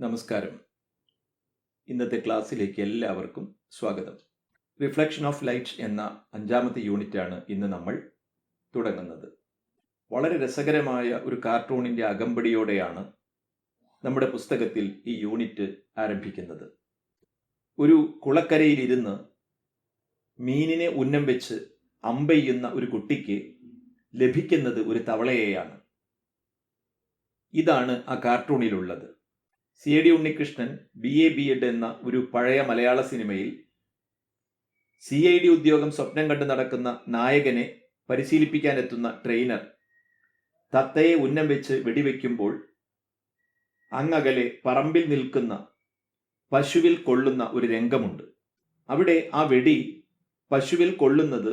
നമസ്കാരം. ഇന്നത്തെ ക്ലാസ്സിലേക്ക് എല്ലാവർക്കും സ്വാഗതം. റിഫ്ലക്ഷൻ ഓഫ് ലൈറ്റ് എന്ന അഞ്ചാമത്തെ യൂണിറ്റാണ് ഇന്ന് നമ്മൾ തുടങ്ങുന്നത്. വളരെ രസകരമായ ഒരു കാർട്ടൂണിന്റെ അകമ്പടിയോടെയാണ് നമ്മുടെ പുസ്തകത്തിൽ ഈ യൂണിറ്റ് ആരംഭിക്കുന്നത്. ഒരു കുളക്കരയിലിരുന്ന് മീനിനെ ഉന്നം വെച്ച് അമ്പെയ്യുന്ന ഒരു കുട്ടിക്ക് ലഭിക്കുന്നത് ഒരു തവളയെയാണ്. ഇതാണ് ആ കാർട്ടൂണിലുള്ളത്. C A D Unnikrishnan B A B Ed എന്ന ഒരു പഴയ മലയാള സിനിമയിൽ സി ഐ ഡി ഉദ്യോഗം സ്വപ്നം കണ്ട് നടക്കുന്ന നായകനെ പരിശീലിപ്പിക്കാനെത്തുന്ന ട്രെയിനർ തത്തയെ ഉന്നം വെച്ച് വെടിവെക്കുമ്പോൾ അങ്ങകലെ പറമ്പിൽ നിൽക്കുന്ന പശുവിൽ കൊള്ളുന്ന ഒരു രംഗമുണ്ട്. അവിടെ ആ വെടി പശുവിൽ കൊള്ളുന്നത്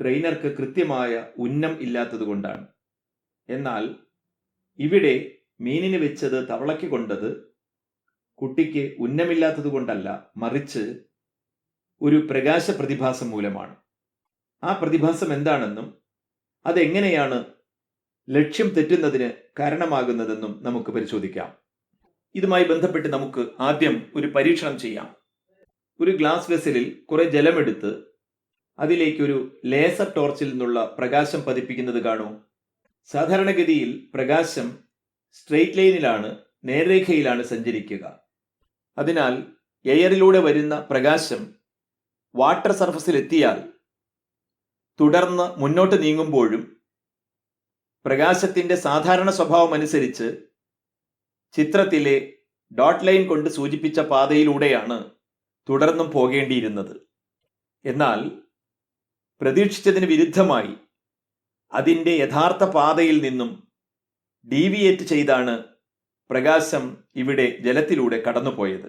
ട്രെയിനർക്ക് കൃത്യമായ ഉന്നം ഇല്ലാത്തതുകൊണ്ടാണ്. എന്നാൽ ഇവിടെ മീനിന് വെച്ചത് തവളയ്ക്ക് കൊണ്ടത് കുട്ടിക്ക് ഉന്നമില്ലാത്തത് കൊണ്ടല്ല മറിച്ച് ഒരു പ്രകാശ പ്രതിഭാസം മൂലമാണ്. ആ പ്രതിഭാസം എന്താണെന്നും അതെങ്ങനെയാണ് ലക്ഷ്യം തെറ്റുന്നതിന് കാരണമാകുന്നതെന്നും നമുക്ക് പരിശോധിക്കാം. ഇതുമായി ബന്ധപ്പെട്ട് നമുക്ക് ആദ്യം ഒരു പരീക്ഷണം ചെയ്യാം. ഒരു ഗ്ലാസ് വെസലിൽ കുറെ ജലമെടുത്ത് അതിലേക്ക് ഒരു ലേസർ ടോർച്ചിൽ നിന്നുള്ള പ്രകാശം പതിപ്പിക്കുന്നത് കാണൂ. സാധാരണഗതിയിൽ പ്രകാശം സ്ട്രെയിറ്റ് ലൈനിലാണ് നേർരേഖയിലാണ് സഞ്ചരിക്കുക. അതിനാൽ എയറിലൂടെ വരുന്ന പ്രകാശം വാട്ടർ സർഫസിൽ എത്തിയാൽ തുടർന്ന് മുന്നോട്ട് നീങ്ങുമ്പോഴും പ്രകാശത്തിന്റെ സാധാരണ സ്വഭാവം അനുസരിച്ച് ചിത്രത്തിലെ ഡോട്ട് ലൈൻ കൊണ്ട് സൂചിപ്പിച്ച പാതയിലൂടെയാണ് തുടർന്നും പോകേണ്ടിയിരുന്നത്. എന്നാൽ പ്രതീക്ഷിച്ചതിന് വിരുദ്ധമായി അതിന്റെ യഥാർത്ഥ പാതയിൽ നിന്നും ഡീവിയേറ്റ് ചെയ്താണ് പ്രകാശം ഇവിടെ ജലത്തിലൂടെ കടന്നുപോയത്.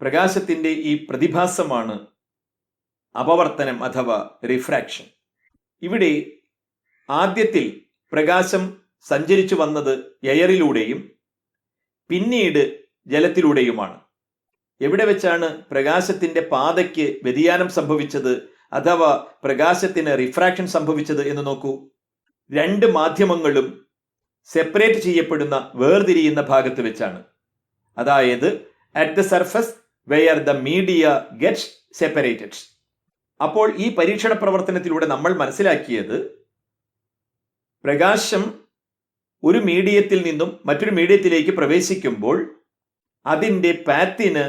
പ്രകാശത്തിന്റെ ഈ പ്രതിഭാസമാണ് അപവർത്തനം അഥവാ റിഫ്രാക്ഷൻ ഇവിടെ ആദ്യത്തിൽ പ്രകാശം സഞ്ചരിച്ചു വന്നത് എയറിലൂടെയും പിന്നീട് ജലത്തിലൂടെയുമാണ്. എവിടെ വെച്ചാണ് പ്രകാശത്തിന്റെ പാതയ്ക്ക് വ്യതിയാനം സംഭവിച്ചത് അഥവാ പ്രകാശത്തിന് റിഫ്രാക്ഷൻ സംഭവിച്ചത് എന്ന് നോക്കൂ. രണ്ട് മാധ്യമങ്ങളും സെപ്പറേറ്റ് ചെയ്യപ്പെടുന്ന വേർതിരിയുന്ന ഭാഗത്ത് വെച്ചാണ്. അതായത് at the surface where the media gets separated അപ്പോൾ ഈ പരീക്ഷണ പ്രവർത്തനത്തിലൂടെ നമ്മൾ മനസ്സിലാക്കിയത് പ്രകാശം ഒരു മീഡിയത്തിൽ നിന്നും മറ്റൊരു മീഡിയത്തിലേക്ക് പ്രവേശിക്കുമ്പോൾ അതിന്റെ പാത്തിന്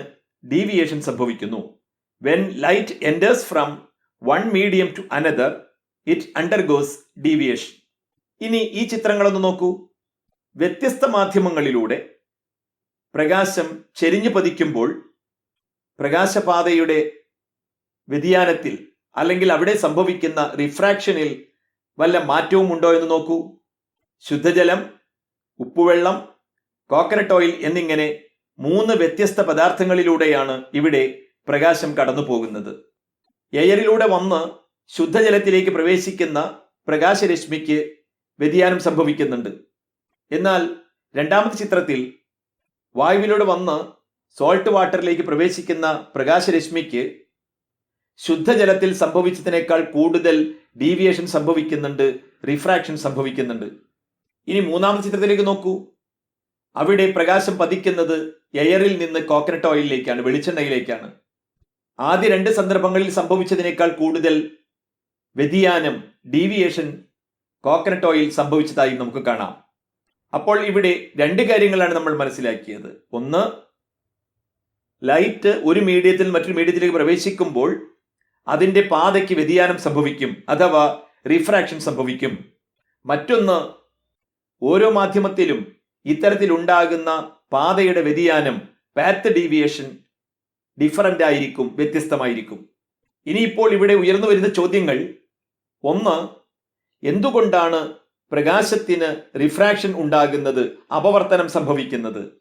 ഡീവിയേഷൻ സംഭവിക്കുന്നു. When light enters from one medium to another it undergoes deviation ഇനി ഈ ചിത്രങ്ങളൊന്ന് നോക്കൂ. വ്യത്യസ്ത മാധ്യമങ്ങളിലൂടെ പ്രകാശം ചെരിഞ്ഞു പതിക്കുമ്പോൾ പ്രകാശപാതയുടെ വ്യതിയാനത്തിൽ അല്ലെങ്കിൽ അവിടെ സംഭവിക്കുന്ന റിഫ്രാക്ഷനിൽ വല്ല മാറ്റവും ഉണ്ടോ എന്ന് നോക്കൂ. ശുദ്ധജലം ഉപ്പുവെള്ളം കോക്കനട്ട് ഓയിൽ എന്നിങ്ങനെ മൂന്ന് വ്യത്യസ്ത പദാർത്ഥങ്ങളിലൂടെയാണ് ഇവിടെ പ്രകാശം കടന്നു പോകുന്നത് എയറിലൂടെ വന്ന് ശുദ്ധജലത്തിലേക്ക് പ്രവേശിക്കുന്ന പ്രകാശരശ്മിക്ക് വ്യതിയാനം സംഭവിക്കുന്നുണ്ട്. എന്നാൽ രണ്ടാമത്തെ ചിത്രത്തിൽ വായുവിലൂടെ വന്ന് സോൾട്ട് വാട്ടറിലേക്ക് പ്രവേശിക്കുന്ന പ്രകാശരശ്മിക്ക് ശുദ്ധജലത്തിൽ സംഭവിച്ചതിനേക്കാൾ കൂടുതൽ ഡീവിയേഷൻ സംഭവിക്കുന്നുണ്ട് റിഫ്രാക്ഷൻ സംഭവിക്കുന്നുണ്ട്. ഇനി മൂന്നാമത്തെ ചിത്രത്തിലേക്ക് നോക്കൂ. അവിടെ പ്രകാശം പതിക്കുന്നത് എയറിൽ നിന്ന് കോക്കനട്ട് ഓയിലിലേക്കാണ് വെളിച്ചെണ്ണയിലേക്കാണ്. ആദ്യ രണ്ട് സന്ദർഭങ്ങളിൽ സംഭവിച്ചതിനേക്കാൾ കൂടുതൽ വ്യതിയാനം ഡീവിയേഷൻ കോക്കനട്ട് ഓയിൽ സംഭവിച്ചതായി നമുക്ക് കാണാം. അപ്പോൾ ഇവിടെ രണ്ട് കാര്യങ്ങളാണ് നമ്മൾ മനസ്സിലാക്കിയത്. ഒന്ന് ലൈറ്റ് ഒരു മീഡിയത്തിൽ മറ്റൊരു മീഡിയത്തിലേക്ക് പ്രവേശിക്കുമ്പോൾ അതിന്റെ പാതയ്ക്ക് വ്യതിയാനം സംഭവിക്കും അഥവാ റിഫ്രാക്ഷൻ സംഭവിക്കും. മറ്റൊന്ന് ഓരോ മാധ്യമത്തിലും ഇത്തരത്തിൽ ഉണ്ടാകുന്ന പാതയുടെ വ്യതിയാനം പാത്ത് ഡീവിയേഷൻ ഡിഫറന്റ് ആയിരിക്കും വ്യത്യസ്തമായിരിക്കും. ഇനിയിപ്പോൾ ഇവിടെ ഉയർന്നു വരുന്ന ചോദ്യങ്ങൾ ഒന്ന് എന്തുകൊണ്ടാണ് പ്രകാശത്തിന് റിഫ്രാക്ഷൻ ഉണ്ടാകുന്നത് അപവർത്തനം സംഭവിക്കുന്നത്.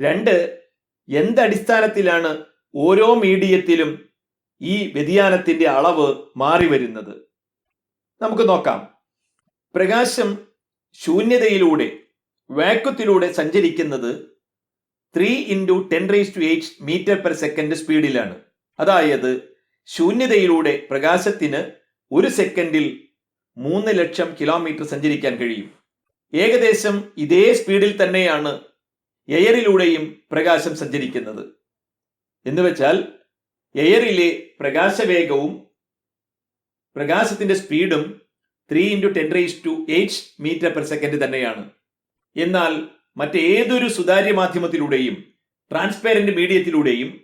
രണ്ട് എന്തടിസ്ഥാനത്തിലാണ് ഓരോ മീഡിയത്തിലും ഈ വ്യതിയാനത്തിന്റെ അളവ് മാറി വരുന്നത്? നമുക്ക് നോക്കാം. പ്രകാശം ശൂന്യതയിലൂടെ വാക്വത്തിലൂടെ സഞ്ചരിക്കുന്നത് three into ten raise to eight metre per second സ്പീഡിലാണ് അതായത് ശൂന്യതയിലൂടെ പ്രകാശത്തിന് ഒരു സെക്കൻഡിൽ മൂന്ന് ലക്ഷം കിലോമീറ്റർ സഞ്ചരിക്കാൻ കഴിയും. ഏകദേശം ഇതേ സ്പീഡിൽ തന്നെയാണ് എയറിലൂടെയും പ്രകാശം സഞ്ചരിക്കുന്നത്. എന്നുവെച്ചാൽ എയറിലെ പ്രകാശവേഗവും പ്രകാശത്തിന്റെ സ്പീഡും three into ten raise to eight metre per second തന്നെയാണ്. എന്നാൽ മറ്റേതൊരു സുതാര്യ മാധ്യമത്തിലൂടെയും ട്രാൻസ്പെറന്റ് മീഡിയത്തിലൂടെയും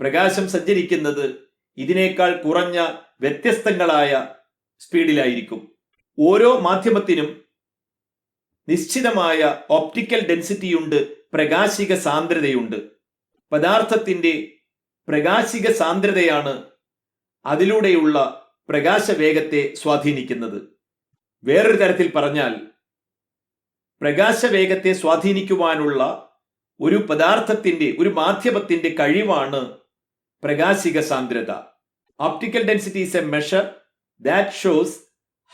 പ്രകാശം സഞ്ചരിക്കുന്നത് ഇതിനേക്കാൾ കുറഞ്ഞ വ്യത്യസ്തങ്ങളായ സ്പീഡിലായിരിക്കും. ഓരോ മാധ്യമത്തിനും നിശ്ചിതമായ ഓപ്റ്റിക്കൽ ഡെൻസിറ്റിയുണ്ട് പ്രകാശിക സാന്ദ്രതയുണ്ട്. പദാർത്ഥത്തിന്റെ പ്രകാശിക സാന്ദ്രതയാണ് അതിലൂടെയുള്ള പ്രകാശവേഗത്തെ സ്വാധീനിക്കുന്നത്. വേറൊരു തരത്തിൽ പറഞ്ഞാൽ പ്രകാശവേഗത്തെ സ്വാധീനിക്കുവാനുള്ള ഒരു പദാർത്ഥത്തിന്റെ ഒരു മാധ്യമത്തിന്റെ കഴിവാണ് പ്രകാശിക സാന്ദ്രത. Optical density is a measure that shows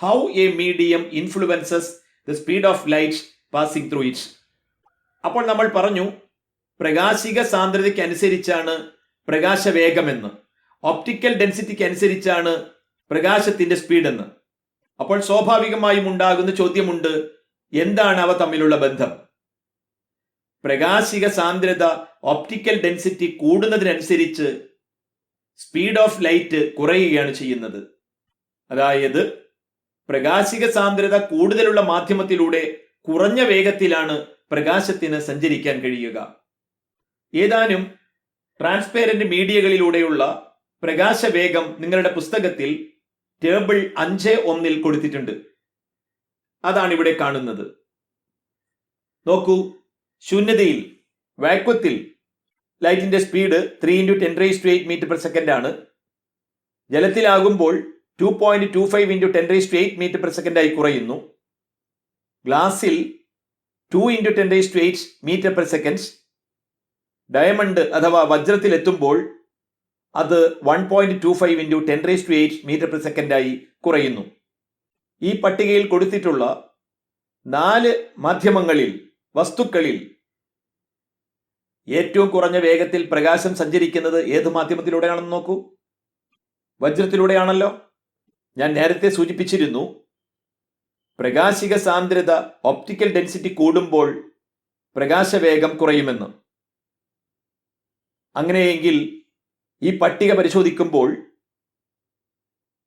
how a medium influences the speed of light passing through it അപ്പോൾ നമ്മൾ പറഞ്ഞു പ്രകാശിക സാന്ദ്രതയ്ക്ക് അനുസരിച്ചാണ് പ്രകാശവേഗമെന്ന്. ഓപ്റ്റിക്കൽ ഡെൻസിറ്റിക്ക് അനുസരിച്ചാണ് പ്രകാശത്തിന്റെ സ്പീഡ് എന്ന്. അപ്പോൾ സ്വാഭാവികമായും ഉണ്ടാകുന്ന ചോദ്യമുണ്ട് എന്താണ് അവ തമ്മിലുള്ള ബന്ധം? പ്രകാശിക സാന്ദ്രത ഓപ്റ്റിക്കൽ ഡെൻസിറ്റി കൂടുന്നതിനനുസരിച്ച് സ്പീഡ് ഓഫ് ലൈറ്റ് കുറയുകയാണ് ചെയ്യുന്നത്. അതായത് പ്രകാശിക സാന്ദ്രത കൂടുതലുള്ള മാധ്യമത്തിലൂടെ കുറഞ്ഞ വേഗത്തിലാണ് പ്രകാശത്തിന് സഞ്ചരിക്കാൻ കഴിയുക. ഏതാനും ട്രാൻസ്പെറന്റ് മീഡിയകളിലൂടെയുള്ള പ്രകാശവേഗം നിങ്ങളുടെ പുസ്തകത്തിൽ ടേബിൾ അഞ്ച് ഒന്നിൽ കൊടുത്തിട്ടുണ്ട്. അതാണ് ഇവിടെ കാണുന്നത്. നോക്കൂ ശൂന്യതയിൽ വാക്വത്തിൽ ലൈറ്റിന്റെ speed three into ten raise to eight metre per second ആണ്. ജലത്തിലാകുമ്പോൾ two point two five into ten raise to eight metre per second ആയി കുറയുന്നു. ഗ്ലാസിൽ two into ten raise to eight metre per second diamond അഥവാ വജ്രത്തിൽ എത്തുമ്പോൾ അത് one point two five into ten raise to eight metre per സെക്കൻഡായി കുറയുന്നു. ഈ പട്ടികയിൽ കൊടുത്തിട്ടുള്ള നാല് മാധ്യമങ്ങളിൽ വസ്തുക്കളിൽ ഏറ്റവും കുറഞ്ഞ വേഗത്തിൽ പ്രകാശം സഞ്ചരിക്കുന്നത് ഏത് മാധ്യമത്തിലൂടെയാണെന്ന് നോക്കൂ. വജ്രത്തിലൂടെയാണല്ലോ. ഞാൻ നേരത്തെ സൂചിപ്പിച്ചിരുന്നു പ്രകാശിക സാന്ദ്രത ഓപ്റ്റിക്കൽ ഡെൻസിറ്റി കൂടുമ്പോൾ പ്രകാശവേഗം കുറയുമെന്ന്. അങ്ങനെയെങ്കിൽ ഈ പട്ടിക പരിശോധിക്കുമ്പോൾ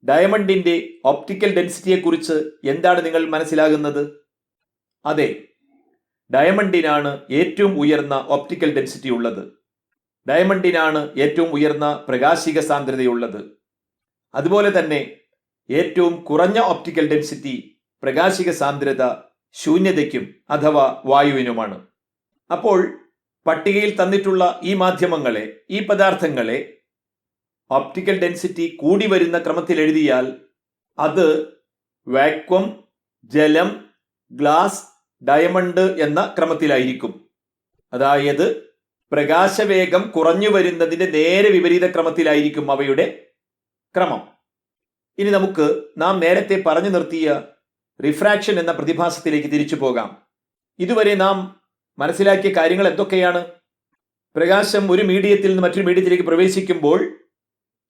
ഡയമണ്ടിന്റെ ഒപ്റ്റിക്കൽ ഡെൻസിറ്റിയെക്കുറിച്ച് എന്താണ് നിങ്ങൾ മനസ്സിലാകുന്നത്? അതെ ഡയമണ്ടിനാണ് ഏറ്റവും ഉയർന്ന ഓപ്റ്റിക്കൽ ഡെൻസിറ്റി ഉള്ളത്. ഡയമണ്ടിനാണ് ഏറ്റവും ഉയർന്ന പ്രകാശിക സാന്ദ്രതയുള്ളത്. അതുപോലെ തന്നെ ഏറ്റവും കുറഞ്ഞ ഓപ്റ്റിക്കൽ ഡെൻസിറ്റി പ്രകാശിക സാന്ദ്രത ശൂന്യതയ്ക്കും അഥവാ വായുവിനുമാണ്. അപ്പോൾ പട്ടികയിൽ തന്നിട്ടുള്ള ഈ മാധ്യമങ്ങളെ ഈ പദാർത്ഥങ്ങളെ ഓപ്റ്റിക്കൽ ഡെൻസിറ്റി കൂടി വരുന്ന ക്രമത്തിൽ എഴുതിയാൽ അത് വാക്വം ജലം ഗ്ലാസ് ഡയമണ്ട് എന്ന ക്രമത്തിലായിരിക്കും. അതായത് പ്രകാശവേഗം കുറഞ്ഞു വരുന്നതിന്റെ നേരെ വിപരീത ക്രമത്തിലായിരിക്കും അവയുടെ ക്രമം. ഇനി നമുക്ക് നാം നേരത്തെ പറഞ്ഞു നിർത്തിയ റിഫ്രാക്ഷൻ എന്ന പ്രതിഭാസത്തിലേക്ക് തിരിച്ചു പോകാം. ഇതുവരെ നാം മനസ്സിലാക്കിയ കാര്യങ്ങൾ എന്തൊക്കെയാണ്? പ്രകാശം ഒരു മീഡിയത്തിൽ നിന്ന് മറ്റൊരു മീഡിയത്തിലേക്ക് പ്രവേശിക്കുമ്പോൾ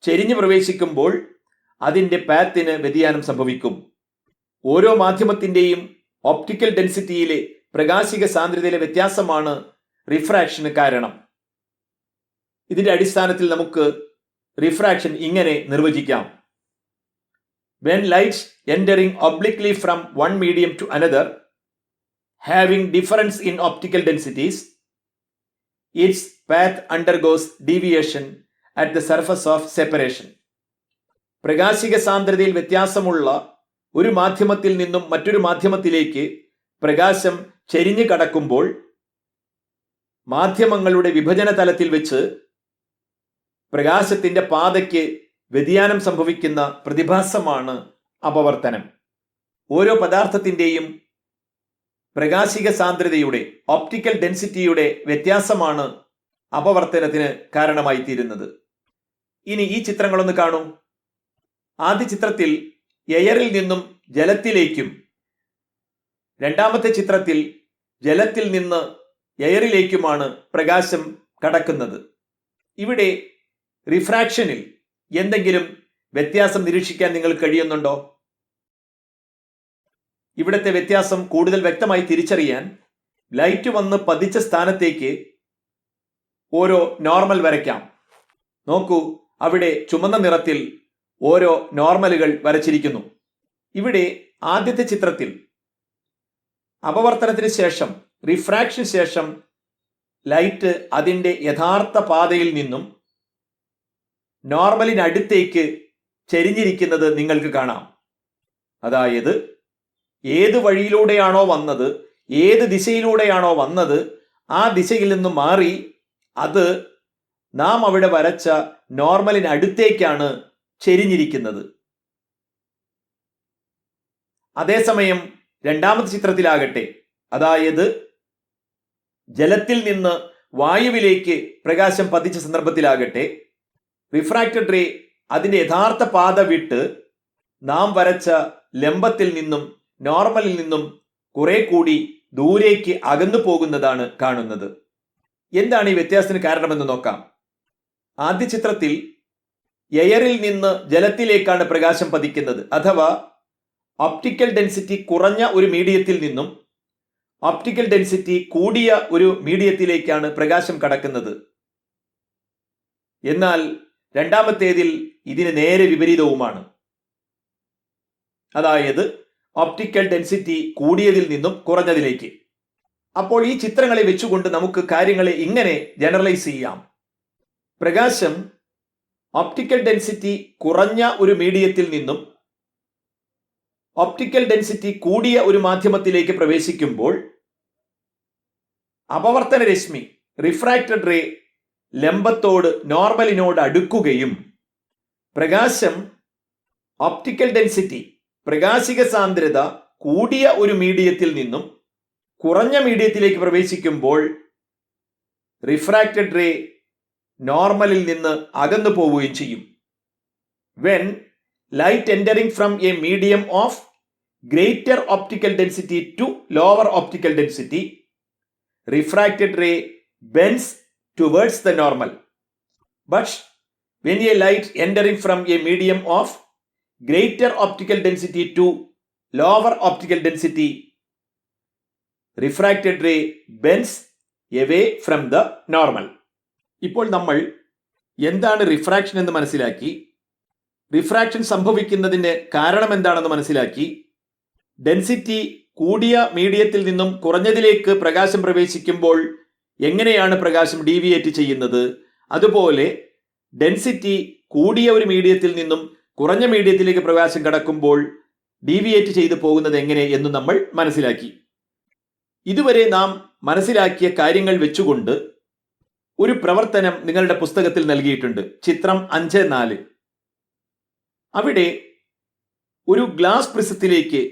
ചെരിഞ്ഞു പ്രവേശിക്കുമ്പോൾ അതിന്റെ പാത്തിന് വ്യതിയാനം സംഭവിക്കും. ഓരോ മാധ്യമത്തിന്റെയും ഓപ്റ്റിക്കൽ ഡെൻസിറ്റിയിലെ പ്രകാശിക സാന്ദ്രതയിലെ വ്യത്യാസമാണ് റിഫ്രാക്ഷന് കാരണം. ഇതിന്റെ അടിസ്ഥാനത്തിൽ നമുക്ക് റിഫ്രാക്ഷൻ ഇങ്ങനെ നിർവചിക്കാം. When lights entering obliquely from one medium to another having difference in optical densities, its path undergoes deviation at the surface of separation. പ്രകാശിക സാന്ദ്രതയിൽ വ്യത്യാസമുള്ള ഒരു മാധ്യമത്തിൽ നിന്നും മറ്റൊരു മാധ്യമത്തിലേക്ക് പ്രകാശം ചെരിഞ്ഞു കടക്കുമ്പോൾ മാധ്യമങ്ങളുടെ വിഭജന തലത്തിൽ വെച്ച് പ്രകാശത്തിന്റെ പാതയ്ക്ക് വ്യതിയാനം സംഭവിക്കുന്ന പ്രതിഭാസമാണ് അപവർത്തനം. ഓരോ പദാർത്ഥത്തിന്റെയും പ്രകാശിക സാന്ദ്രതയുടെ ഓപ്റ്റിക്കൽ ഡെൻസിറ്റിയുടെ വ്യത്യാസമാണ് അപവർത്തനത്തിന് കാരണമായി തീരുന്നത് ഇനി ഈ ചിത്രങ്ങളൊന്ന് കാണൂ. ആദ്യ ചിത്രത്തിൽ എയറിൽ നിന്നും ജലത്തിലേക്കും രണ്ടാമത്തെ ചിത്രത്തിൽ ജലത്തിൽ നിന്ന് എയറിലേക്കുമാണ് പ്രകാശം കടക്കുന്നത്. ഇവിടെ റിഫ്രാക്ഷനിൽ എന്തെങ്കിലും വ്യത്യാസം നിരീക്ഷിക്കാൻ നിങ്ങൾ കഴിയുന്നുണ്ടോ? ഇവിടുത്തെ വ്യത്യാസം കൂടുതൽ വ്യക്തമായി തിരിച്ചറിയാൻ ലൈറ്റ് വന്ന് പതിച്ച സ്ഥാനത്തേക്ക് ഓരോ നോർമൽ വരയ്ക്കാം. നോക്കൂ അവിടെ ചുമന്ന നിറത്തിൽ ഓരോ നോർമലുകൾ വരച്ചിരിക്കുന്നു. ഇവിടെ ആദ്യത്തെ ചിത്രത്തിൽ അപവർത്തനത്തിന് ശേഷം റിഫ്രാക്ഷന് ശേഷം ലൈറ്റ് അതിന്റെ യഥാർത്ഥ പാതയിൽ നിന്നും നോർമലിനടുത്തേക്ക് ചെരിഞ്ഞിരിക്കുന്നത് നിങ്ങൾക്ക് കാണാം. അതായത് ഏത് വഴിയിലൂടെയാണോ വന്നത് ഏത് ദിശയിലൂടെയാണോ വന്നത് ആ ദിശയിൽ നിന്ന് മാറി അത് നാം അവിടെ വരച്ച നോർമലിനടുത്തേക്കാണ് ചെരിഞ്ഞിരിക്കുന്നത്. അതേസമയം രണ്ടാമത്തെ ചിത്രത്തിലാകട്ടെ. അതായത് ജലത്തിൽ നിന്ന് വായുവിലേക്ക് പ്രകാശം പതിച്ച സന്ദർഭത്തിലാകട്ടെ. റിഫ്രാക്റ്റഡ് റേ അതിന്റെ യഥാർത്ഥ പാത വിട്ട് നാം വരച്ച ലംബത്തിൽ നിന്നും നോർമലിൽ നിന്നും കുറെ കൂടി ദൂരേക്ക് അകന്നു പോകുന്നതാണ് കാണുന്നത്. എന്താണ് ഈ വ്യത്യാസത്തിന് കാരണമെന്ന് നോക്കാം. ആദ്യ ചിത്രത്തിൽ എയറിൽ നിന്ന് ജലത്തിലേക്കാണ് പ്രകാശം പതിക്കുന്നത്. അഥവാ ഒപ്റ്റിക്കൽ ഡെൻസിറ്റി കുറഞ്ഞ ഒരു മീഡിയത്തിൽ നിന്നും ഒപ്റ്റിക്കൽ ഡെൻസിറ്റി കൂടിയ ഒരു മീഡിയത്തിലേക്കാണ് പ്രകാശം കടക്കുന്നത്. എന്നാൽ രണ്ടാമത്തേതിൽ ഇതിന് നേരെ വിപരീതവുമാണ്. അതായത് ഓപ്റ്റിക്കൽ ഡെൻസിറ്റി കൂടിയതിൽ നിന്നും കുറഞ്ഞതിലേക്ക്. അപ്പോൾ ഈ ചിത്രങ്ങളെ വെച്ചുകൊണ്ട് നമുക്ക് കാര്യങ്ങളെ ഇങ്ങനെ ജനറലൈസ് ചെയ്യാം. പ്രകാശം ഓപ്റ്റിക്കൽ ഡെൻസിറ്റി കുറഞ്ഞ ഒരു മീഡിയത്തിൽ നിന്നും ഓപ്റ്റിക്കൽ ഡെൻസിറ്റി കൂടിയ ഒരു മാധ്യമത്തിലേക്ക് പ്രവേശിക്കുമ്പോൾ അപവർത്തന രശ്മി റിഫ്രാക്റ്റഡ് റേ ലംബത്തോട് നോർമലിനോട് അടുക്കുകയും പ്രകാശം ഓപ്റ്റിക്കൽ ഡെൻസിറ്റി പ്രകാശിക സാന്ദ്രത കൂടിയ ഒരു മീഡിയത്തിൽ നിന്നും കുറഞ്ഞ മീഡിയത്തിലേക്ക് പ്രവേശിക്കുമ്പോൾ റിഫ്രാക്റ്റഡ് റേ നോർമലിൽ നിന്ന് അകന്നു പോവുകയും ചെയ്യും. When light entering from a medium of greater optical density to lower optical density refracted ray bends towards the normal. But when a light entering from a medium of greater optical density to lower optical density, refracted ray bends away from the normal. ഇപ്പോൾ നമ്മൾ എന്താണ് refraction എന്ന് മനസ്സിലാക്കി refraction സംഭവിക്കുന്നതിന്റെ കാരണം എന്താണെന്ന് മനസ്സിലാക്കി density കൂടിയ മീഡിയത്തിൽ നിന്നും കുറഞ്ഞതിലേക്ക് പ്രകാശം പ്രവേശിക്കുമ്പോൾ എങ്ങനെയാണ് പ്രകാശം ഡീവിയേറ്റ് ചെയ്യുന്നത്? അതുപോലെ ഡെൻസിറ്റി കൂടിയ ഒരു മീഡിയത്തിൽ നിന്നും കുറഞ്ഞ മീഡിയത്തിലേക്ക് പ്രകാശം കടക്കുമ്പോൾ ഡീവിയേറ്റ് ചെയ്തു പോകുന്നത് എങ്ങനെ എന്ന് നമ്മൾ മനസ്സിലാക്കി. ഇതുവരെ നാം മനസ്സിലാക്കിയ കാര്യങ്ങൾ വെച്ചുകൊണ്ട് ഒരു പ്രവർത്തനം നിങ്ങളുടെ പുസ്തകത്തിൽ നൽകിയിട്ടുണ്ട്. ചിത്രം അഞ്ച് നാല്. അവിടെ ഒരു ഗ്ലാസ് പ്രിസത്തിലേക്ക്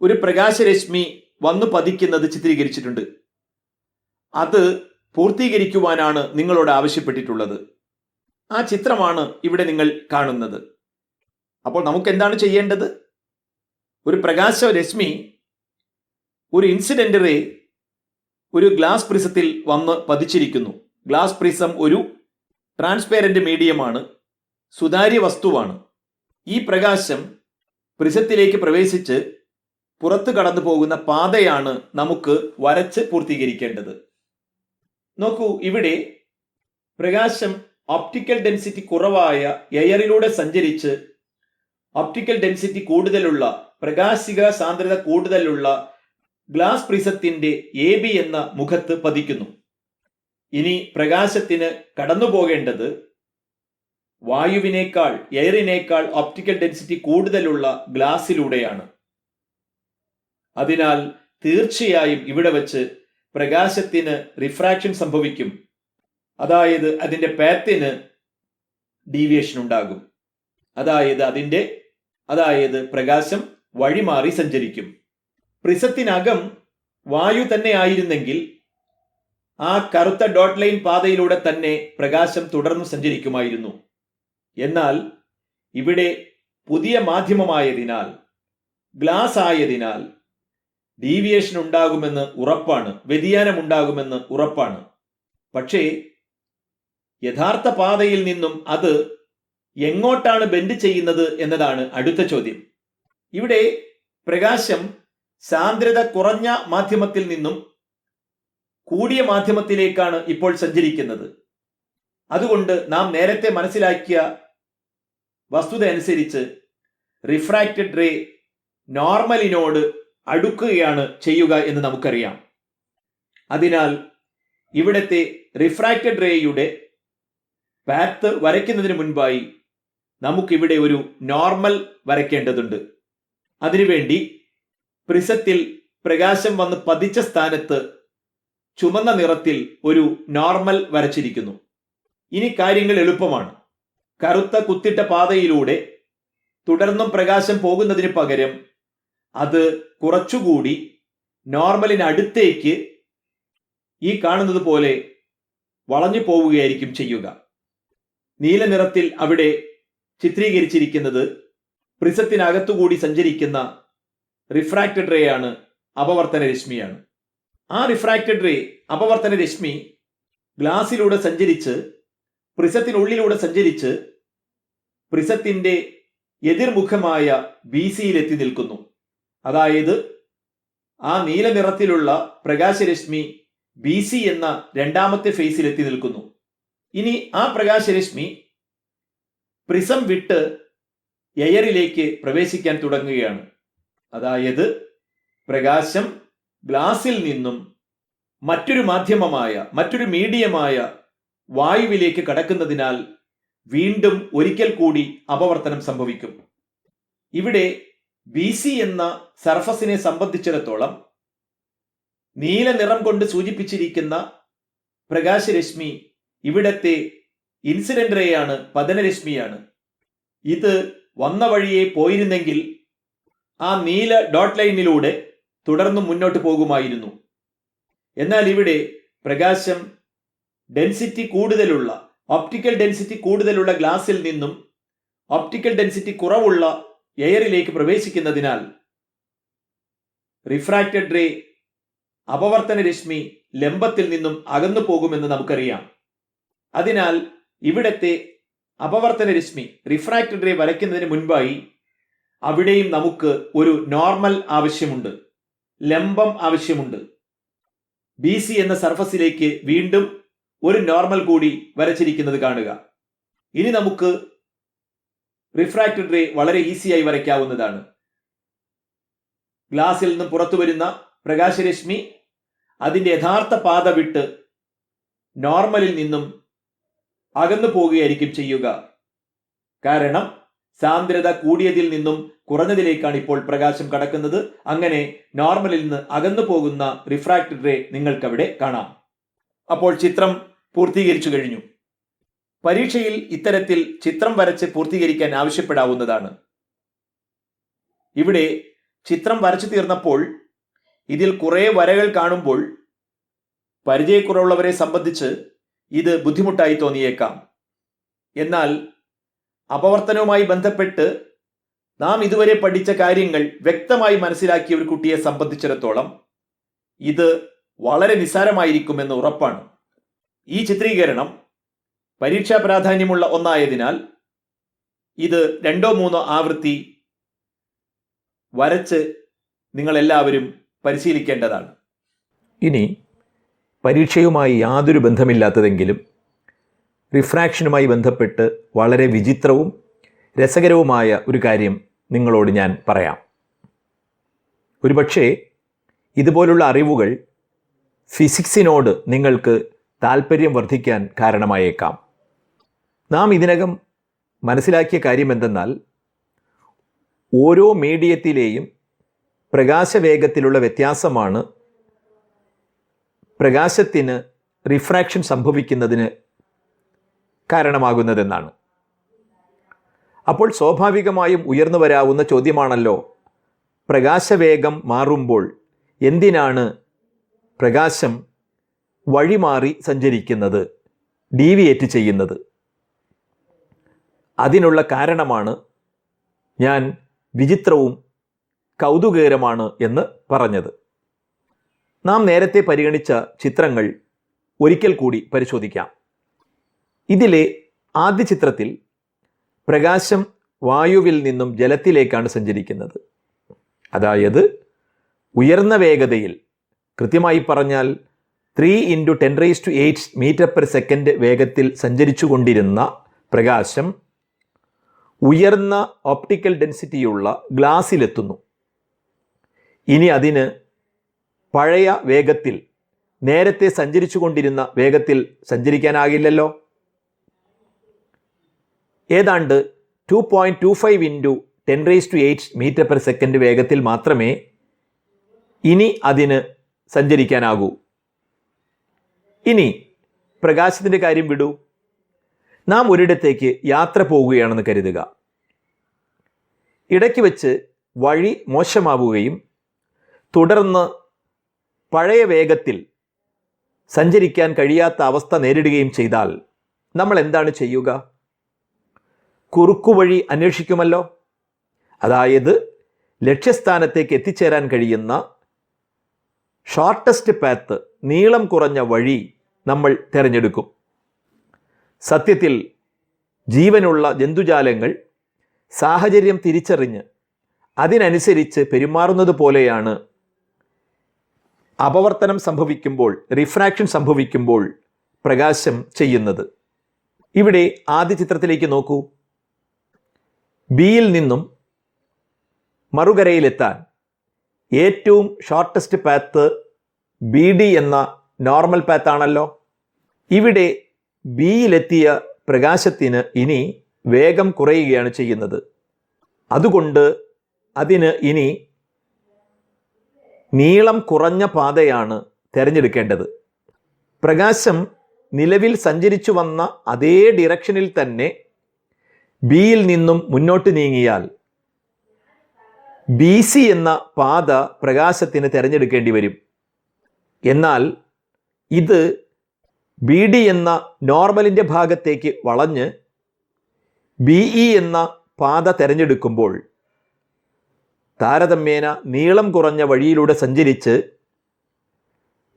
ഒരു പ്രകാശരശ്മി വന്നു പതിക്കുന്നത് ചിത്രീകരിച്ചിട്ടുണ്ട്. അത് പൂർത്തീകരിക്കുവാനാണ് നിങ്ങളോട് ആവശ്യപ്പെട്ടിട്ടുള്ളത്. ആ ചിത്രമാണ് ഇവിടെ നിങ്ങൾ കാണുന്നത്. അപ്പോൾ നമുക്ക് എന്താണ് ചെയ്യേണ്ടത്? ഒരു പ്രകാശ രശ്മി ഒരു ഇൻസിഡന്റ് റേ ഒരു ഗ്ലാസ് പ്രിസത്തിൽ വന്ന് പതിച്ചിരിക്കുന്നു. ഗ്ലാസ് പ്രിസം ഒരു ട്രാൻസ്പെയറന്റ് മീഡിയമാണ് സുതാര്യ വസ്തുവാണ്. ഈ പ്രകാശം പ്രിസത്തിലേക്ക് പ്രവേശിച്ച് പുറത്തു കടന്നു പോകുന്ന പാതയാണ് നമുക്ക് വരച്ച് പൂർത്തീകരിക്കേണ്ടത്. നോക്കൂ ഇവിടെ പ്രകാശം ഓപ്റ്റിക്കൽ ഡെൻസിറ്റി കുറവായ എയറിലൂടെ സഞ്ചരിച്ച് ഓപ്റ്റിക്കൽ ഡെൻസിറ്റി കൂടുതലുള്ള പ്രകാശിക സാന്ദ്രത കൂടുതലുള്ള ഗ്ലാസ് പ്രിസത്തിന്റെ എ ബി എന്ന മുഖത്ത് പതിക്കുന്നു. ഇനി പ്രകാശത്തിന് കടന്നു പോകേണ്ടത് വായുവിനേക്കാൾ എയറിനേക്കാൾ ഓപ്റ്റിക്കൽ ഡെൻസിറ്റി കൂടുതലുള്ള ഗ്ലാസിലൂടെയാണ് അതിനാൽ തീർച്ചയായും ഇവിടെ വച്ച് പ്രകാശത്തിന് റിഫ്രാക്ഷൻ സംഭവിക്കും. അതായത് അതിന്റെ പാത്തിന് ഡീവിയേഷൻ ഉണ്ടാകും. അതായത് അതിന്റെ അതായത് പ്രകാശം വഴിമാറി സഞ്ചരിക്കും. പ്രിസത്തിനകം വായു തന്നെ ആയിരുന്നെങ്കിൽ ആ കറുത്ത ഡോട്ട് ലൈൻ പാതയിലൂടെ തന്നെ പ്രകാശം തുടർന്ന് സഞ്ചരിക്കുമായിരുന്നു. എന്നാൽ ഇവിടെ പുതിയ മാധ്യമമായതിനാൽ ഗ്ലാസ് ആയതിനാൽ ഡീവിയേഷൻ ഉണ്ടാകുമെന്ന് ഉറപ്പാണ്. വ്യതിയാനം ഉണ്ടാകുമെന്ന് ഉറപ്പാണ്. പക്ഷേ യഥാർത്ഥ പാതയിൽ നിന്നും അത് എങ്ങോട്ടാണ് ബെൻഡ് ചെയ്യുന്നത് എന്നതാണ് അടുത്ത ചോദ്യം. ഇവിടെ പ്രകാശം സാന്ദ്രത കുറഞ്ഞ മാധ്യമത്തിൽ നിന്നും കൂടിയ മാധ്യമത്തിലേക്കാണ് ഇപ്പോൾ സഞ്ചരിക്കുന്നത്. അതുകൊണ്ട് നാം നേരത്തെ മനസ്സിലാക്കിയ വസ്തുത അനുസരിച്ച് റിഫ്രാക്റ്റഡ് റേ നോർമലിനോട് അടുക്കുകയാണ് ചെയ്യുക എന്ന് നമുക്കറിയാം. അതിനാൽ ഇവിടുത്തെ റിഫ്രാക്റ്റഡ് റേയുടെ പാത്ത് വരയ്ക്കുന്നതിന് മുൻപായി നമുക്കിവിടെ ഒരു നോർമൽ വരയ്ക്കേണ്ടതുണ്ട്. അതിനുവേണ്ടി പ്രിസത്തിൽ പ്രകാശം വന്ന് പതിച്ച സ്ഥാനത്ത് ചുമന്ന നിറത്തിൽ ഒരു നോർമൽ വരച്ചിരിക്കുന്നു. ഇനി കാര്യങ്ങൾ എളുപ്പമാണ്. കറുത്ത കുത്തിട്ട പാതയിലൂടെ തുടർന്നും പ്രകാശം പോകുന്നതിന് പകരം അത് കുറച്ചുകൂടി നോർമലിനടുത്തേക്ക് ഈ കാണുന്നത് പോലെ വളഞ്ഞു പോവുകയായിരിക്കും ചെയ്യുക. നീല നിറത്തിൽ അവിടെ ചിത്രീകരിച്ചിരിക്കുന്നത് പ്രിസത്തിനകത്തുകൂടി സഞ്ചരിക്കുന്ന റിഫ്രാക്റ്റഡ് റേ ആണ് അപവർത്തന രശ്മിയാണ്. ആ റിഫ്രാക്റ്റഡ് റേ അപവർത്തന രശ്മി ഗ്ലാസിലൂടെ സഞ്ചരിച്ച് പ്രിസത്തിനുള്ളിലൂടെ സഞ്ചരിച്ച് പ്രിസത്തിന്റെ എതിർമുഖമായ ബി സിയിലെത്തി നിൽക്കുന്നു. അതായത് ആ നീല നിറത്തിലുള്ള പ്രകാശരശ്മി ബി സി എന്ന രണ്ടാമത്തെ ഫേസിലെത്തി നിൽക്കുന്നു. ഇനി ആ പ്രകാശരശ്മി പ്രിസം വിട്ട് എയറിലേക്ക് പ്രവേശിക്കാൻ തുടങ്ങുകയാണ്. അതായത് പ്രകാശം ഗ്ലാസിൽ നിന്നും മറ്റൊരു മാധ്യമമായ മറ്റൊരു മീഡിയമായ വായുവിലേക്ക് കടക്കുന്നതിനാൽ വീണ്ടും ഒരിക്കൽ കൂടി അപവർത്തനം സംഭവിക്കും. ഇവിടെ ബി സി എന്ന സർഫസിനെ സംബന്ധിച്ചിടത്തോളം നീല നിറം കൊണ്ട് സൂചിപ്പിച്ചിരിക്കുന്ന പ്രകാശരശ്മി ഇവിടത്തെ ഇൻസിഡന്റ് റേയാണ് പതനരശ്മിയാണ്. ഇത് വന്ന വഴിയെ പോയിരുന്നെങ്കിൽ ആ നീല ഡോട്ട് ലൈനിലൂടെ തുടർന്നും മുന്നോട്ട് പോകുമായിരുന്നു. എന്നാൽ ഇവിടെ പ്രകാശം ഡെൻസിറ്റി കൂടുതലുള്ള ഓപ്റ്റിക്കൽ ഡെൻസിറ്റി കൂടുതലുള്ള ഗ്ലാസിൽ നിന്നും ഓപ്റ്റിക്കൽ ഡെൻസിറ്റി കുറവുള്ള എയറിലേക്ക് പ്രവേശിക്കുന്നതിനാൽ റിഫ്രാക്റ്റഡ് റേ അപവർത്തന രശ്മി ലംബത്തിൽ നിന്നും അകന്നു പോകുമെന്ന് നമുക്കറിയാം. അതിനാൽ ഇവിടത്തെ അപവർത്തന രശ്മി റിഫ്രാക്റ്റഡ് റേ വരയ്ക്കുന്നതിന് മുൻപായി അവിടെയും നമുക്ക് ഒരു നോർമൽ ആവശ്യമുണ്ട്. ലംബം ആവശ്യമുണ്ട്. ബി സി എന്ന സർഫസിലേക്ക് വീണ്ടും ഒരു നോർമൽ കൂടി വരച്ചിരിക്കുന്നത് കാണുക. ഇനി നമുക്ക് റിഫ്രാക്റ്റഡ് റേ വളരെ ഈസിയായി വരയ്ക്കാവുന്നതാണ്. ഗ്ലാസിൽ നിന്ന് പുറത്തു വരുന്ന പ്രകാശരശ്മി അതിന്റെ യഥാർത്ഥ പാത വിട്ട് നോർമലിൽ നിന്നും അകന്നു പോവുകയായിരിക്കും ചെയ്യുക. കാരണം സാന്ദ്രത കൂടിയതിൽ നിന്നും കുറഞ്ഞതിലേക്കാണ് ഇപ്പോൾ പ്രകാശം കടക്കുന്നത്. അങ്ങനെ നോർമലിൽ നിന്ന് അകന്നു പോകുന്ന റിഫ്രാക്റ്റഡ് റേ നിങ്ങൾക്കവിടെ കാണാം. അപ്പോൾ ചിത്രം പൂർത്തീകരിച്ചു കഴിഞ്ഞു. പരീക്ഷയിൽ ഇത്തരത്തിൽ ചിത്രം വരച്ച് പൂർത്തീകരിക്കാൻ ആവശ്യപ്പെടാവുന്നതാണ്. ഇവിടെ ചിത്രം വരച്ചു തീർന്നപ്പോൾ ഇതിൽ കുറേ വരകൾ കാണുമ്പോൾ പരിചയക്കുറവുള്ളവരെ സംബന്ധിച്ച് ഇത് ബുദ്ധിമുട്ടായി തോന്നിയേക്കാം. എന്നാൽ അപവർത്തനവുമായി ബന്ധപ്പെട്ട് നാം ഇതുവരെ പഠിച്ച കാര്യങ്ങൾ വ്യക്തമായി മനസ്സിലാക്കിയ ഒരു കുട്ടിയെ സംബന്ധിച്ചിടത്തോളം ഇത് വളരെ നിസ്സാരമായിരിക്കുമെന്ന് ഉറപ്പാണ്. ഈ ചിത്രീകരണം പരീക്ഷാ പ്രാധാന്യമുള്ള ഒന്നായതിനാൽ ഇത് രണ്ടോ മൂന്നോ ആവൃത്തി വരച്ച് നിങ്ങളെല്ലാവരും പരിശീലിക്കേണ്ടതാണ്. ഇനി പരീക്ഷയുമായി യാതൊരു ബന്ധമില്ലാത്തതെങ്കിലും റിഫ്രാക്ഷനുമായി ബന്ധപ്പെട്ട് വളരെ വിചിത്രവും രസകരവുമായ ഒരു കാര്യം നിങ്ങളോട് ഞാൻ പറയാം. ഒരുപക്ഷേ ഇതുപോലുള്ള അറിവുകൾ ഫിസിക്സിനോട് നിങ്ങൾക്ക് താല്പര്യം വർദ്ധിക്കാൻ കാരണമായേക്കാം. നാം ഇതിനകം മനസ്സിലാക്കിയ കാര്യം എന്തെന്നാൽ ഓരോ മീഡിയത്തിലെയും പ്രകാശവേഗത്തിലുള്ള വ്യത്യാസമാണ് പ്രകാശത്തിന് റിഫ്രാക്ഷൻ സംഭവിക്കുന്നതിന് കാരണമാകുന്നതെന്നാണ്. അപ്പോൾ സ്വാഭാവികമായും ഉയർന്നു വരാവുന്ന ചോദ്യമാണല്ലോ പ്രകാശവേഗം മാറുമ്പോൾ എന്തിനാണ് പ്രകാശം വഴിമാറി സഞ്ചരിക്കുന്നത് ഡീവിയേറ്റ് ചെയ്യുന്നത്? അതിനുള്ള കാരണമാണ് ഞാൻ വിചിത്രവും കൗതുകകരമാണ് എന്ന് പറഞ്ഞത്. നാം നേരത്തെ പരിഗണിച്ച ചിത്രങ്ങൾ ഒരിക്കൽ കൂടി പരിശോധിക്കാം. ഇതിലെ ആദ്യ ചിത്രത്തിൽ പ്രകാശം വായുവിൽ നിന്നും ജലത്തിലേക്കാണ് സഞ്ചരിക്കുന്നത്. അതായത് ഉയർന്ന വേഗതയിൽ കൃത്യമായി പറഞ്ഞാൽ three into ten raise to eight metre per second വേഗത്തിൽ സഞ്ചരിച്ചു കൊണ്ടിരുന്ന പ്രകാശം ഉയർന്ന ഓപ്റ്റിക്കൽ ഡെൻസിറ്റിയുള്ള ഗ്ലാസ്സിലെത്തുന്നു. ഇനി അതിന് പഴയ വേഗത്തിൽ നേരത്തെ സഞ്ചരിച്ചു കൊണ്ടിരുന്ന വേഗത്തിൽ സഞ്ചരിക്കാനാകില്ലല്ലോ. ഏതാണ്ട് two point two five into ten raise to eight metre per second വേഗത്തിൽ മാത്രമേ ഇനി അതിന് സഞ്ചരിക്കാനാകൂ. ഇനി പ്രകാശത്തിന്റെ കാര്യം വിടൂ. നാം ഒരിടത്തേക്ക് യാത്ര പോവുകയാണെന്ന് കരുതുക. ഇടയ്ക്ക് വെച്ച് വഴി മോശമാവുകയും തുടർന്ന് പഴയ വേഗത്തിൽ സഞ്ചരിക്കാൻ കഴിയാത്ത അവസ്ഥ നേരിടുകയും ചെയ്താൽ നമ്മൾ എന്താണ് ചെയ്യുക? കുറുക്കുവഴി അന്വേഷിക്കുമല്ലോ. അതായത് ലക്ഷ്യസ്ഥാനത്തേക്ക് എത്തിച്ചേരാൻ കഴിയുന്ന ഷോർട്ടസ്റ്റ് പാത്ത് നീളം കുറഞ്ഞ വഴി നമ്മൾ തിരഞ്ഞെടുക്കും. സത്യത്തിൽ ജീവനുള്ള ജന്തുജാലങ്ങൾ സാഹചര്യം തിരിച്ചറിഞ്ഞ് അതിനനുസരിച്ച് പെരുമാറുന്നത് പോലെയാണ് അപവർത്തനം സംഭവിക്കുമ്പോൾ റിഫ്രാക്ഷൻ സംഭവിക്കുമ്പോൾ പ്രകാശം ചെയ്യുന്നത്. ഇവിടെ ആദ്യ ചിത്രത്തിലേക്ക് നോക്കൂ. ബിയിൽ നിന്നും മറുകരയിലെത്താൻ ഏറ്റവും ഷോർട്ടസ്റ്റ് പാത്ത് ബി ഡി എന്ന നോർമൽ പാത്താണല്ലോ ഇവിടെ ബിയിലെത്തിയ പ്രകാശത്തിന് ഇനി വേഗം കുറയുകയാണ് ചെയ്യുന്നത്. അതുകൊണ്ട് അതിന് ഇനി നീളം കുറഞ്ഞ പാതയാണ് തിരഞ്ഞെടുക്കേണ്ടത്. പ്രകാശം നിലവിൽ സഞ്ചരിച്ചു വന്ന അതേ ഡിറക്ഷനിൽ തന്നെ ബിയിൽ നിന്നും മുന്നോട്ട് നീങ്ങിയാൽ ബി സി എന്ന പാത പ്രകാശത്തിന് തിരഞ്ഞെടുക്കേണ്ടി വരും. എന്നാൽ ഇത് ബി ഡി എന്ന നോർമലിന്റെ ഭാഗത്തേക്ക് വളഞ്ഞ് ബി ഇ എന്ന പാത തിരഞ്ഞെടുക്കുമ്പോൾ താരതമ്യേന നീളം കുറഞ്ഞ വഴിയിലൂടെ സഞ്ചരിച്ച്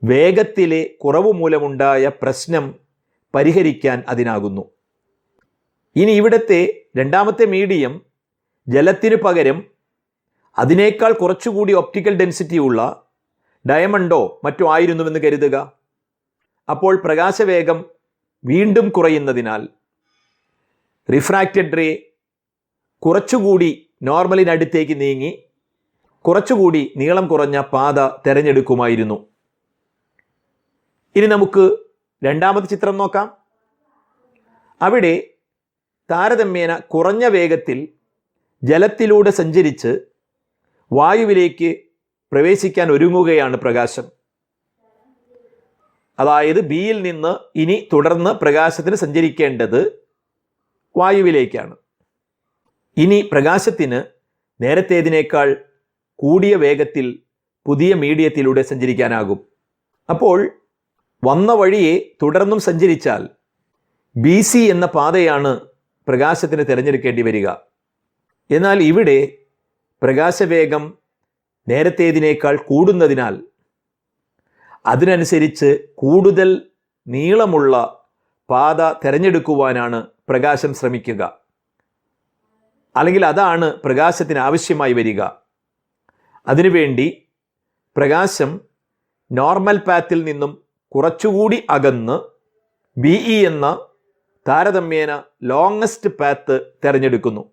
വേഗത്തിലെ കുറവ് മൂലമുണ്ടായ പ്രശ്നം പരിഹരിക്കാൻ അതിനാകുന്നു. ഇനി ഇവിടുത്തെ രണ്ടാമത്തെ മീഡിയം ജലത്തിന് പകരം അതിനേക്കാൾ കുറച്ചുകൂടി ഒപ്റ്റിക്കൽ ഡെൻസിറ്റി ഉള്ള ഡയമണ്ടോ മറ്റോ ആയിരുന്നുവെന്ന് കരുതുക. അപ്പോൾ പ്രകാശവേഗം വീണ്ടും കുറയുന്നതിനാൽ റിഫ്രാക്റ്റഡ് റേ കുറച്ചുകൂടി നോർമലിനടുത്തേക്ക് നീങ്ങി കുറച്ചുകൂടി നീളം കുറഞ്ഞ പാത തിരഞ്ഞെടുക്കുമായിരുന്നു. ഇനി നമുക്ക് രണ്ടാമത്തെ ചിത്രം നോക്കാം. അവിടെ താരതമ്യേന കുറഞ്ഞ വേഗത്തിൽ ജലത്തിലൂടെ സഞ്ചരിച്ച് വായുവിലേക്ക് പ്രവേശിക്കാൻ ഒരുങ്ങുകയാണ് പ്രകാശം. അതായത് ബിയിൽ നിന്ന് ഇനി തുടർന്ന് പ്രകാശത്തിന് സഞ്ചരിക്കേണ്ടത് വായുവിലേക്കാണ്. ഇനി പ്രകാശത്തിന് നേരത്തേതിനേക്കാൾ കൂടിയ വേഗത്തിൽ പുതിയ മീഡിയത്തിലൂടെ സഞ്ചരിക്കാനാകും. അപ്പോൾ വന്ന വഴിയെ തുടർന്നും സഞ്ചരിച്ചാൽ ബി സി എന്ന പാതയാണ് പ്രകാശത്തിന് തിരഞ്ഞെടുക്കേണ്ടി വരിക. എന്നാൽ ഇവിടെ പ്രകാശവേഗം നേരത്തേതിനേക്കാൾ കൂടുന്നതിനാൽ അതിനനുസരിച്ച് കൂടുതൽ നീളമുള്ള പാത തിരഞ്ഞെടുക്കുവാനാണ് പ്രകാശം ശ്രമിക്കുക. അല്ലെങ്കിൽ അതാണ് പ്രകാശത്തിന് ആവശ്യമായി വരിക. അതിനുവേണ്ടി പ്രകാശം നോർമൽ പാത്തിൽ നിന്നും കുറച്ചുകൂടി അകന്ന് ബി ഇ എന്ന താരതമ്യേന ലോങ്ങസ്റ്റ് പാത്ത് തിരഞ്ഞെടുക്കുന്നു.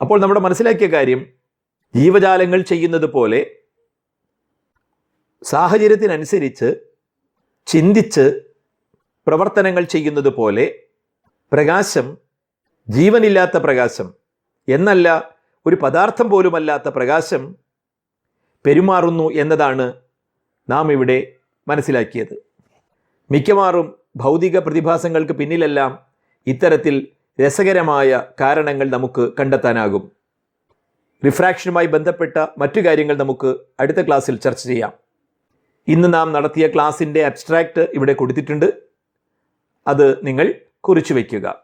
അപ്പോൾ നമ്മുടെ മനസ്സിലാക്കിയ കാര്യം ജീവജാലങ്ങൾ ചെയ്യുന്നത് പോലെ സാഹചര്യത്തിനനുസരിച്ച് ചിന്തിച്ച് പ്രവർത്തനങ്ങൾ ചെയ്യുന്നത് പോലെ പ്രകാശം ജീവനില്ലാത്ത പ്രകാശം എന്നല്ല ഒരു പദാർത്ഥം പോലുമല്ലാത്ത പ്രകാശം പെരുമാറുന്നു എന്നതാണ് നാം ഇവിടെ മനസ്സിലാക്കിയത്. മിക്കവാറും ഭൗതിക പ്രതിഭാസങ്ങൾക്ക് പിന്നിലെല്ലാം ഇത്തരത്തിൽ രസകരമായ കാരണങ്ങൾ നമുക്ക് കണ്ടെത്താനാകും. റിഫ്രാക്ഷനുമായി ബന്ധപ്പെട്ട മറ്റു കാര്യങ്ങൾ നമുക്ക് അടുത്ത ക്ലാസ്സിൽ ചർച്ച ചെയ്യാം. ഇന്ന് നാം നടത്തിയ ക്ലാസിന്റെ അബ്സ്ട്രാക്റ്റ് ഇവിടെ കൊടുത്തിട്ടുണ്ട്. അത് നിങ്ങൾ കുറിച്ചു വയ്ക്കുക.